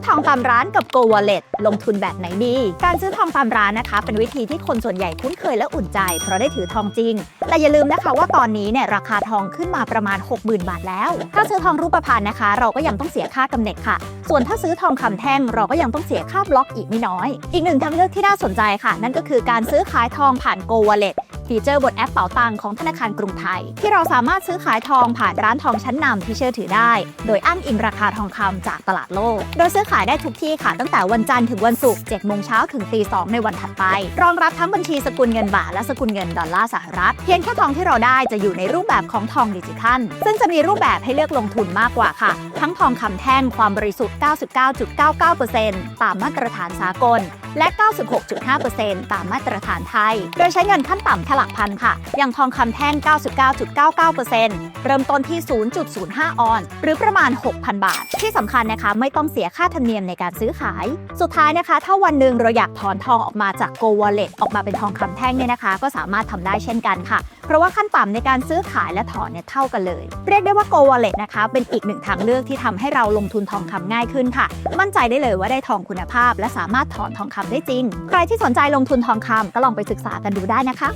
อทองตามร้านกับ Go Wallet ลงทุนแบบไหนดี การซื้อทองตามร้านนะคะ เป็นวิธีที่คนส่วนใหญ่คุ้นเคยและอุ่นใจ เพราะได้ถือทองจริง แต่อย่าลืมนะคะว่าตอนนี้เนี่ยราคาทองขึ้นมาประมาณ 60,000 บาทแล้ว ถ้าซื้อทองรูปพรรณนะคะ เราก็ยังต้องเสียค่ากำเนิดค่ะ ส่วนถ้าซื้อทองคำแท่งเราก็ยังต้องเสียค่าบล็อกอีกไม่น้อย อีกหนึ่งทางเลือกที่น่าสนใจค่ะ นั่นก็คือการซื้อขายทองผ่าน Go Wallet ฟีเจอร์บนแอปเป๋าตังของธนาคารกรุงไทย ที่เราสามารถซื้อขายทองผ่านร้านทองชั้นนำที่เชื่อถือได้ โดยอ้างอิงราคาทองคำจากตลาดโลก โดยซื้อขายได้ทุกที่ค่ะตั้งแต่วันจันทร์ถึงวันศุกร์7โมงเช้าถึงตี2ในวันถัดไป รองรับทั้งบัญชีสกุลเงินบาทและสกุลเงินดอลลาร์สหรัฐ เพียงแค่ทองที่เราได้จะอยู่ในรูปแบบของทองดิจิทัล ซึ่งจะมีรูปแบบให้เลือกลงทุนมากกว่าค่ะ ทั้งทองคำแท่งความบริสุทธิ์ 99.99%ตามมาตรฐานสากล และ 96.5%ตามมาตรฐานไทย โดยใช้เงินขั้นต่ำแค่ลักพันค่ะ อย่างทองคำแท่ง 99.99%เริ่มต้นที่ 0.05 ออนซ์หรือประมาณ 6,000 บาท ที่สำคัญนะคะไม่ต้องเสียค่าธรรมเนียมในการซื้อขาย สุดท้ายนะคะ ถ้าวันหนึ่งเราอยากถอนทองออกมาจาก Go Wallet ออกมาเป็นทองคำแท่งเนี่ยนะคะ ก็สามารถทำได้เช่นกันค่ะ เพราะว่าขั้นต่ำในการซื้อขายและถอนเนี่ยเท่ากันเลย เรียกได้ว่า Go Wallet นะคะเป็นอีกหนึ่งทางเลือกที่ทำให้เราลงทุนทองคำง่ายขึ้นค่ะ มั่นใจได้เลยว่าได้ทองคุณภาพ และสามารถถอนทองคำได้จริง ใครที่สนใจลงทุนทองคำก็ลองไปศึกษากันดูได้นะคะ